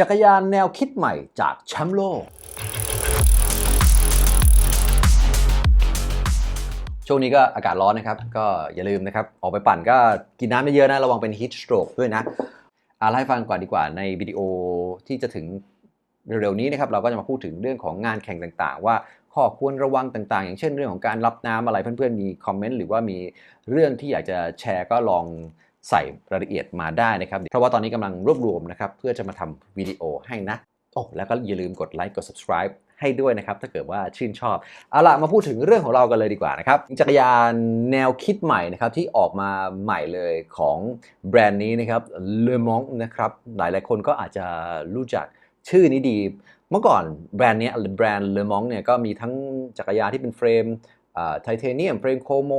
จักรยานแนวคิดใหม่จากแชมป์โลก ช่วงนี้ก็อากาศร้อนนะครับ ก็อย่าลืมนะครับ ออกไปปั่นก็กินน้ำเยอะๆนะ ระวังเป็น heat stroke ด้วยนะอาไล่ฟังก่อนดีกว่าในวิดีโอที่จะถึงเร็วๆนี้นะครับ เราก็จะมาพูดถึงเรื่องของงานแข่งต่างๆ ว่าข้อควรระวังต่างๆ อย่างเช่นเรื่องของการรับน้ำอะไรเพื่อนๆมีคอมเมนต์หรือว่ามีเรื่องที่อยากจะแชร์ก็ลอง ใส่รายละเอียดมาได้นะครับ เพราะว่าตอนนี้กำลังรวบรวมนะครับเพื่อจะมาทำวิดีโอให้นะโอ้แล้วก็อย่าลืมกดไลค์กด subscribe ให้ด้วยนะครับ ถ้าเกิดว่าชื่นชอบ เอาล่ะมาพูดถึงเรื่องของเรากันเลยดีกว่านะครับ จักรยานแนวคิดใหม่นะครับ ที่ออกมาใหม่เลยของแบรนด์นี้นะครับเลมองนะครับ หลายหลายๆคนก็อาจจะรู้จักชื่อนี้ดี เมื่อก่อนแบรนด์เนี้ยแบรนด์เลมองเนี่ยก็มีทั้งจักรยานที่เป็นเฟรม ไทเทเนียมเฟรมโคโม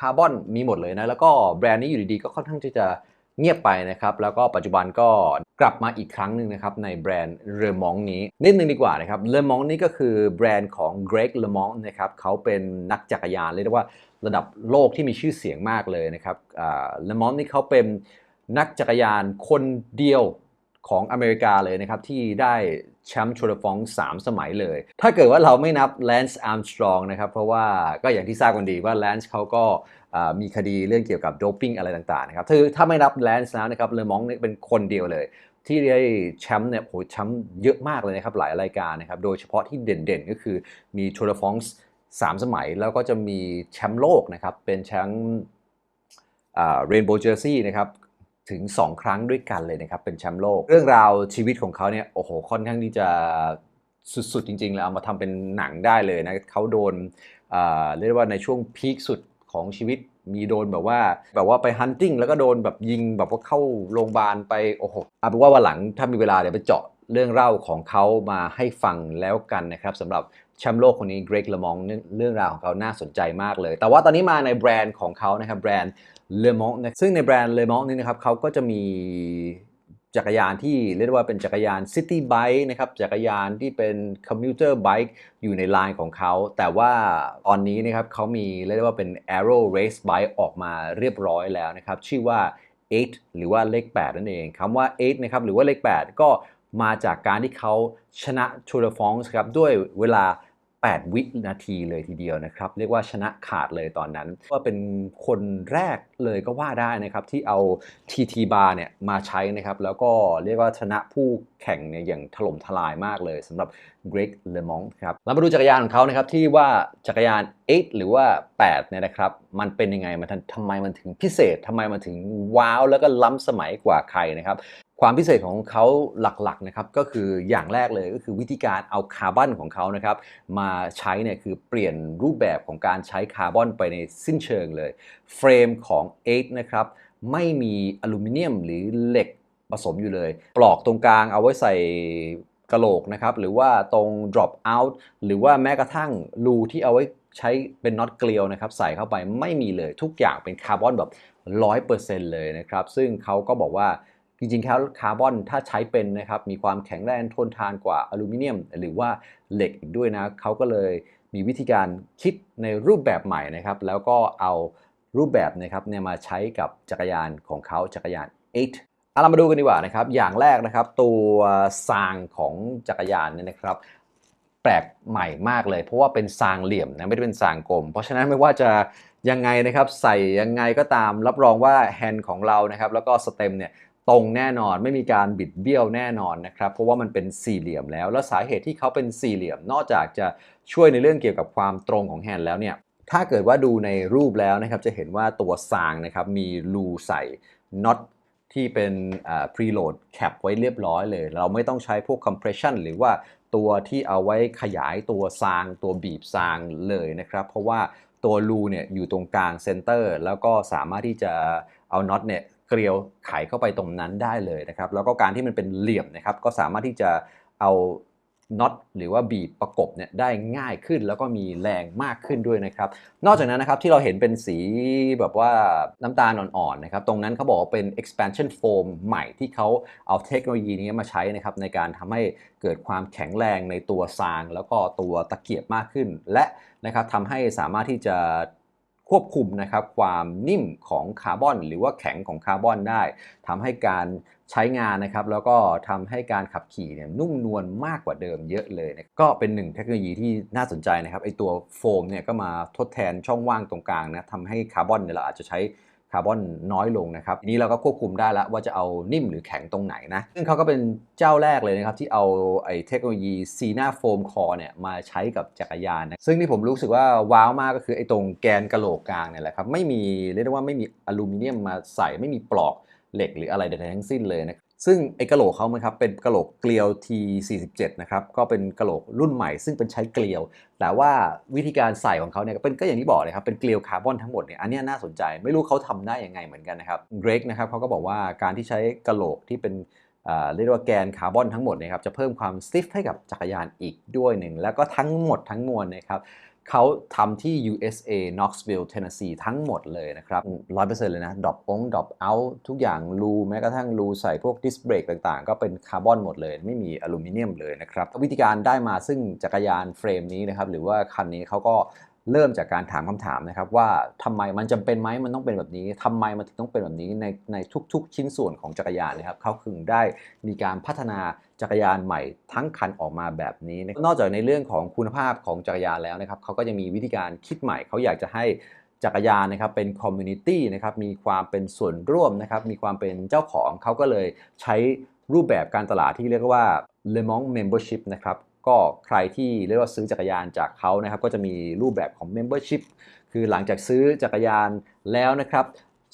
คาร์บอนมีหมดเลยนะ แล้วก็แบรนด์นี้อยู่ดีๆ ก็ค่อนข้างที่จะเงียบไปนะครับ แล้วก็ปัจจุบันก็กลับมาอีกครั้งหนึ่งนะครับ ในแบรนด์เรมองนี้ นิดนึงดีกว่านะครับเรมองนี่ก็คือแบรนด์ของเกรกเลมองนะครับเขาเป็นนักจักรยานเรียกได้ว่าระดับโลกที่มีชื่อเสียงมากเลยนะครับเลมองนี่เขาเป็นนักจักรยานคนเดียว ของอเมริกาเลยนะครับ ที่ได้แชมป์ชัวร์ฟองสามสมัยเลย ถ้าเกิดว่าเราไม่นับแลนซ์อาร์มสตรองนะครับ เพราะว่าก็อย่างที่ทราบกันดีว่าแลนซ์เขาก็มีคดีเรื่องเกี่ยวกับโดปิ้งอะไรต่างๆนะครับคือถ้าไม่นับแลนซ์แล้วนะครับเลมองเป็นคนเดียวเลย ที่ได้แชมป์เนี่ยโหแชมป์เยอะมากเลยนะครับหลายรายการนะครับ โดยเฉพาะที่เด่นๆ ก็คือมีชัวร์ฟองสามสมัยแล้วก็จะมีแชมป์โลกนะครับ เป็นแชมป์เรนโบว์เจอร์ซี่นะครับ ถึง 2 ครั้งด้วยกันเลยนะครับ เป็นแชมป์โลก เรื่องราวชีวิตของเขาเนี่ยโอ้โหค่อนข้างที่จะสุดๆ จริง ๆ แล้วเอามาทำเป็นหนังได้เลยนะเขาโดนเรียกว่าในช่วงพีคสุดของชีวิตมีโดนแบบว่าแบบว่าไปฮันติ้งแล้วก็โดนแบบยิงแบบว่าเข้าโรงพยาบาลไปโอ้โหเอาเป็นว่าวันหลังถ้ามีเวลาเดี๋ยวไปเจาะเรื่องเล่าของเขามาให้ฟังแล้วกันนะครับสำหรับแชมป์โลกคนนี้เกรกเลมองเรื่องราวของเขาน่าสนใจมากเลย แต่ว่าตอนนี้มาในแบรนด์ของเขานะครับแบรนด์ เลมอนะซึ่งในแบรนด์เลมองนี่นะครับเขาก็จะมีจักรยานที่เรียกว่าเป็นจักรยานซิตี้ไบค์นะครับจักรยานที่เป็นคอมพิวเตอร์ไบค์อยู่ในไลน์ของเขา แต่ว่าตอนนี้นะครับเขามีเรียกว่าเป็น Aero Race Bike ออกมาเรียบร้อยแล้วนะครับชื่อว่า 8 หรือว่าเลข 8 นั่นเองคำว่า 8 นะครับหรือว่าเลข 8 ก็มาจากการที่เขาชนะชูร์ฟองส์ครับด้วยเวลา 8 วินาทีเลยทีเดียวนะครับ เรียกว่าชนะขาดเลยตอนนั้นว่าเป็นคนแรกเลยก็ว่าได้นะครับ ที่เอา TT bar เนี่ยมาใช้นะครับ แล้วก็เรียกว่าชนะผู้แข่งเนี่ยอย่างถล่มทลายมากเลยสำหรับเกรกเลมองครับเรามาดูจักรยานของเขานะครับ ที่ว่าจักรยาน 8 หรือว่า 8 เนี่ยนะครับ มันเป็นยังไงมันทำไมมันถึงพิเศษทำไมมันถึงว้าว แล้วก็ล้ำสมัยกว่าใครนะครับ ความพิเศษของเขาหลักๆนะครับก็คืออย่างแรกเลยก็คือวิธีการเอาคาร์บอนของเขานะครับมาใช้เนี่ยคือเปลี่ยนรูปแบบของการใช้คาร์บอนไปในสิ้นเชิงเลย เฟรมของ 8 นะครับ ไม่มีอลูมิเนียมหรือเหล็กผสมอยู่เลย ปลอกตรงกลางเอาไว้ใส่กระโหลกนะครับ หรือว่าตรง drop out หรือว่าแม้กระทั่งรูที่เอาไว้ใช้เป็นน็อตเกลียวนะครับ ใส่เข้าไปไม่มีเลยทุกอย่างเป็นคาร์บอนแบบ 100%เลยนะครับ ซึ่งเขาก็บอกว่า จริงๆแล้วคาร์บอนถ้าใช้เป็นนะครับมีความแข็งแรงทนทานกว่าอลูมิเนียม หรือว่าเหล็กอีกด้วยนะเขาก็เลยมีวิธีการคิดในรูปแบบใหม่นะครับ แล้วก็เอารูปแบบนะครับเนี่ยมาใช้กับจักรยานของเขาจักรยาน8เอาเรามาดูกันดีกว่านะครับ อย่างแรกนะครับ ตัวซางของจักรยานเนี่ยนะครับ แปลกใหม่มากเลย เพราะว่าเป็นซางเหลี่ยมนะไม่ได้เป็นซางกลม เพราะฉะนั้นไม่ว่าจะยังไงนะครับใส่ยังไงก็ตามรับรองว่าแฮนด์ของเรานะครับ แล้วก็สเต็มเนี่ย ตรงแน่นอนไม่มีการบิดเบี้ยวแน่นอนนะครับเพราะว่ามันเป็นสี่เหลี่ยมแล้ว แล้วสาเหตุที่เขาเป็นสี่เหลี่ยม นอกจากจะช่วยในเรื่องเกี่ยวกับความตรงของแฮนด์แล้วเนี่ยถ้าเกิดว่าดูในรูปแล้วนะครับจะเห็นว่าตัวซางนะครับมีรูใส่น็อตที่เป็นอ่า preload cap ไว้เรียบร้อยเลย เราไม่ต้องใช้พวก compression หรือว่าตัวที่เอาไว้ขยายตัวซาง ตัวบีบซางเลยนะครับ เพราะว่าตัวรูเนี่ยอยู่ตรงกลางเซนเตอร์แล้วก็สามารถที่จะเอาน็อตเนี่ย เกลียวไขเข้าไปตรงนั้นได้เลยนะครับ แล้วก็การที่มันเป็นเหลี่ยมนะครับ ก็สามารถที่จะเอาน็อตหรือว่าบีบประกบเนี่ยได้ง่ายขึ้นแล้วก็มีแรงมากขึ้นด้วยนะครับ นอกจากนั้นนะครับที่เราเห็นเป็นสีแบบว่าน้ำตาลอ่อนๆนะครับ ตรงนั้นเขาบอกว่าเป็น expansion foam ใหม่ที่เขาเอาเทคโนโลยีนี้มาใช้นะครับ ในการทำให้เกิดความแข็งแรงในตัวซาง แล้วก็ตัวตะเกียบมากขึ้น และนะครับทำให้สามารถที่จะ ควบคุมนะครับความนิ่มของคาร์บอน หรือว่าแข็งของคาร์บอนได้ทำให้การใช้งานนะครับแล้วก็ทำให้การขับขี่เนี่ยนุ่มนวลมากกว่าเดิมเยอะเลยนะก็เป็นหนึ่งเทคโนโลยีที่น่าสนใจนะครับไอตัวโฟมเนี่ยก็มาทดแทนช่องว่างตรงกลางนะทำให้คาร์บอนเนี่ยเราอาจจะใช้ คาร์บอนน้อยลงนะครับทีนี้เราก็ควบคุมได้แล้วว่าจะเอานิ่มหรือแข็งตรงไหนนะซึ่งเขาก็เป็นเจ้าแรกเลยนะครับที่เอาไอ้เทคโนโลยีซีน่าโฟมคอเนี่ยมาใช้กับจักรยานนะซึ่งที่ผมรู้สึกว่าว้าวมากก็คือไอ้ตรงแกนกะโหลกกลางเนี่ยแหละครับไม่มีเรียกได้ว่าไม่มีอลูมิเนียมมาใส่ไม่มีปลอกเหล็กหรืออะไรใดๆทั้งสิ้นเลยนะ ซึ่งไอ้กะโหลกเขานะครับเป็นกะโหลกเกลียว T47 นะครับก็เป็นกะโหลกรุ่นใหม่ ซึ่งเป็นใช้เกลียว แต่ว่าวิธีการใส่ของเขาเนี่ยก็เป็นก็อย่างที่บอกเลยครับเป็นเกลียวคาร์บอนทั้งหมดเนี่ยอันนี้น่าสนใจไม่รู้เขาทำได้ยังไงเหมือนกันนะครับเกรกนะครับเขาก็บอกว่าการที่ใช้กะโหลกที่เป็นเรียกว่าแกนคาร์บอนทั้งหมดนะครับจะเพิ่มความสติฟให้กับจักรยานอีกด้วยหนึ่งแล้วก็ทั้งหมดทั้งมวลนะครับ เขาทำที่ USA Knoxville Tennessee ทั้งหมดเลยนะครับร้อยเปอร์เซ็นต์เลยนะดรอปองดรอปเอาทุกอย่างรูแม้กระทั่งรูใส่พวกดิสเบรกต่างๆ ก็เป็นคาร์บอนหมดเลย ไม่มีอลูมิเนียมเลยนะครับ วิธีการได้มาซึ่งจักรยานเฟรมนี้นะครับ หรือว่าคันนี้เขาก็เริ่มจากการถามคำถามนะครับว่าทำไมมันจำเป็นไหมมันต้องเป็นแบบนี้ทำไมมันถึงต้องเป็นแบบนี้ในในทุก ๆ ชิ้นส่วนของจักรยานนะครับเขาถึงได้มีการพัฒนา จักรยานใหม่ทั้งคันออกมาแบบนี้นะนอกจากในเรื่องของคุณภาพของจักรยานแล้วนะครับเขาก็ยังมีวิธีการคิดใหม่เขาอยากจะให้จักรยานนะครับเป็นคอมมูนิตี้นะครับมีความเป็นส่วนร่วมนะครับมีความเป็นเจ้าของเขาก็เลยใช้รูปแบบการตลาดที่เรียกว่า Le Mans Membership นะครับก็ใครที่เรียกว่าซื้อจักรยานจากเขานะครับก็จะมีรูปแบบของ Membership คือหลังจากซื้อจักรยานแล้วนะครับ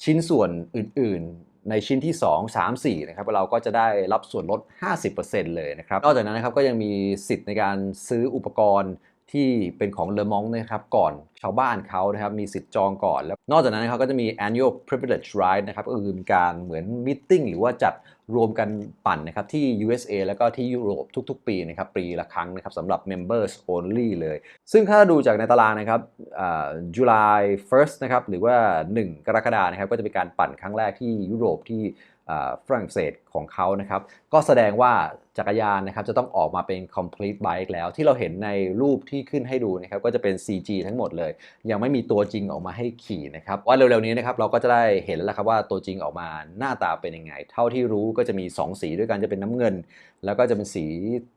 ชิ้นส่วนอื่นๆ ในชิ้นที่ 2 3 4นะครับเราก็จะได้รับส่วนลด 50%เลยนะครับนอกจากนั้นนะครับก็ยังมีสิทธิ์ในการซื้ออุปกรณ์ที่เป็นของเลอมองนะครับก่อนชาวบ้านเขานะครับมีสิทธิ์จองก่อนแล้ว นอกจากนั้นนะครับก็จะมี annual privilege ride นะครับก็คือมีการเหมือนมิทติ้งหรือว่าจัด รวมกันปั่นนะครับที่ USA แล้วก็ที่ยุโรปทุกๆ ปีนะครับปีละครั้งนะครับสำหรับ members only เลย ซึ่งถ้าดูจากในตารางนะครับอ่า July 1st นะครับหรือว่า 1 กรกฎานะครับก็จะเป็นการปั่นครั้งแรกที่ยุโรปที่ ฝรั่งเศสของเขานะครับ ก็แสดงว่าจักรยานนะครับจะต้องออกมาเป็น complete bike แล้วที่เราเห็นในรูปที่ขึ้นให้ดูนะครับก็จะเป็น CG ทั้งหมดเลย ยังไม่มีตัวจริงออกมาให้ขี่นะครับว่าเร็วๆนี้นะครับเราก็จะได้เห็นแล้วละครับว่าตัวจริงออกมาหน้าตาเป็นยังไง เท่าที่รู้ก็จะมี 2 สีด้วยกันจะเป็นน้ำเงิน แล้วก็จะเป็นสี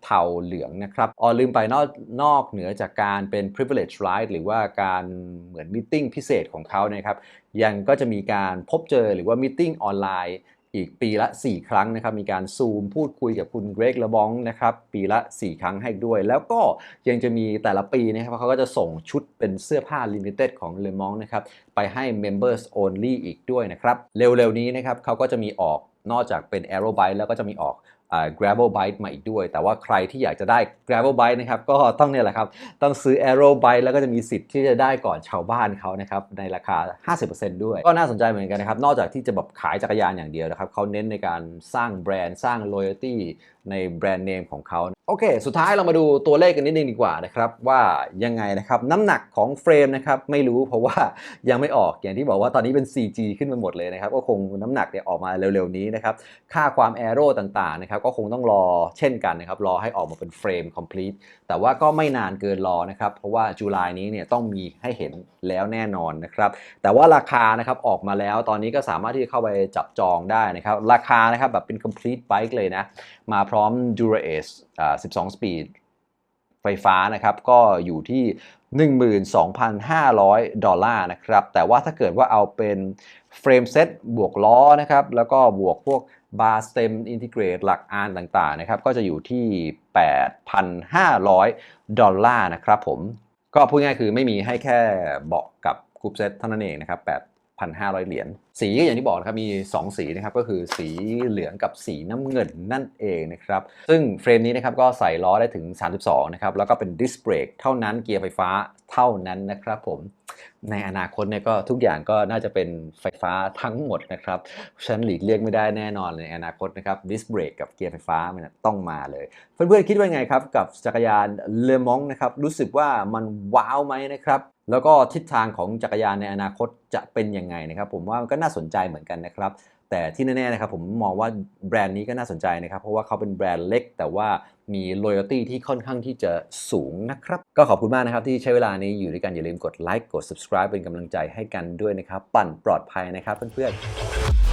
เทาเหลืองนะครับอ๋อลืมไปนอกนอกเหนือจากการเป็น privilege ride หรือว่าการเหมือนมิ팅พิเศษของเขานะครับยังก็จะมีการพบเจอหรือว่ามิ팅ออนไลน์ อีกปีละ 4 ครั้งนะครับ มีการซูมพูดคุยกับคุณเกรกละบองนะครับ ปีละ 4 ครั้งให้ด้วย แล้วก็ยังจะมีแต่ละปีนะครับเขาก็จะส่งชุดเป็นเสื้อผ้าลิมิเต็ดของเลมองนะครับ ไปให้ Members Only อีกด้วยนะครับ เร็วๆนี้นะครับเขาก็จะมีออกนอกจากเป็น Aero b i t e แล้วก็จะมีออก gravel bike มาอีกด้วย แต่ว่าใครที่อยากจะได้ gravel bike นะครับก็ต้องเนี่ยแหละครับต้องซื้อ aero bike แล้วก็จะมีสิทธิ์ที่จะได้ก่อนชาวบ้านเขานะครับในราคา 50%ด้วย ก็น่าสนใจเหมือนกันนะครับ นอกจากที่จะแบบขายจักรยานอย่างเดียวนะครับเขาเน้นในการสร้างแบรนด์สร้าง loyalty ในแบรนด์เนมของเขาโอเค สุดท้ายเรามาดูตัวเลขกันนิดนึงดีกว่านะครับว่ายังไงนะครับน้ำหนักของเฟรมนะครับไม่รู้เพราะว่ายังไม่ออกอย่างที่บอกว่าตอนนี้เป็น 4G ขึ้นมาหมดเลยนะครับก็คงน้ำหนักเนี่ยออกมาเร็วๆนี้นะครับค่าความแอโร่ต่างๆนะครับก็คงต้องรอเช่นกันนะครับรอให้ออกมาเป็นเฟรม complete แต่ว่าก็ไม่นานเกินรอนะครับ เพราะว่าจุลายนี้เนี่ยต้องมีให้เห็นแล้วแน่นอนนะครับ แต่ว่าราคานะครับออกมาแล้วตอนนี้ก็สามารถที่จะเข้าไปจับจองได้นะครับ ราคานะครับแบบเป็น complete bike เลยนะ มาพร้อม Dura-Ace อ่า12 speed ไฟฟ้านะครับก็อยู่ที่ 12,500 ดอลลาร์นะครับ แต่ว่าถ้าเกิดว่าเอาเป็นเฟรมเซตบวกล้อนะครับ แล้วก็บวกพวกบาร์สเต็มอินทิเกรตหลักอานต่างๆนะครับ ก็จะอยู่ที่ 8,500 ดอลลาร์นะครับผม ก็พูดง่ายคือไม่มีให้แค่เบาะกับกรุ๊ปเซตเท่านั้นเองนะครับแบบ 1,500 เหรียญ สีก็อย่างที่บอกนะครับ มี 2 สีนะครับ ก็คือสีเหลืองกับสีน้ำเงินนั่นเองนะครับ ซึ่งเฟรมนี้นะครับก็ใส่ล้อได้ถึง 32 นะครับ แล้วก็เป็นดิสเบรกเท่านั้นเกียร์ไฟฟ้าเท่านั้นนะครับผม ในอนาคตเนี่ยก็ทุกอย่างก็น่าจะเป็นไฟฟ้าทั้งหมดนะครับฉันหลีกเลี่ยงไม่ได้แน่นอนในอนาคตนะครับดิสเบรกกับเกียร์ไฟฟ้ามันต้องมาเลย เพื่อนๆคิดว่าไงครับกับจักรยานเลมองนะครับรู้สึกว่ามันว้าวไหมนะครับ แล้วก็ทิศทางของจักรยานในอนาคตจะเป็นยังไงนะครับผมว่ามันก็น่าสนใจเหมือนกันนะครับแต่ที่แน่ๆนะครับผมมองว่าแบรนด์นี้ก็น่าสนใจนะครับ เพราะว่าเขาเป็นแบรนด์เล็ก แต่ว่ามี loyalty ที่ค่อนข้างที่จะสูงนะครับ ก็ขอบคุณมากนะครับที่ใช้เวลานี้อยู่ด้วยกัน อย่าลืมกดไลค์กด subscribe เป็นกำลังใจให้กันด้วยนะครับ ปั่นปลอดภัยนะครับเพื่อนๆ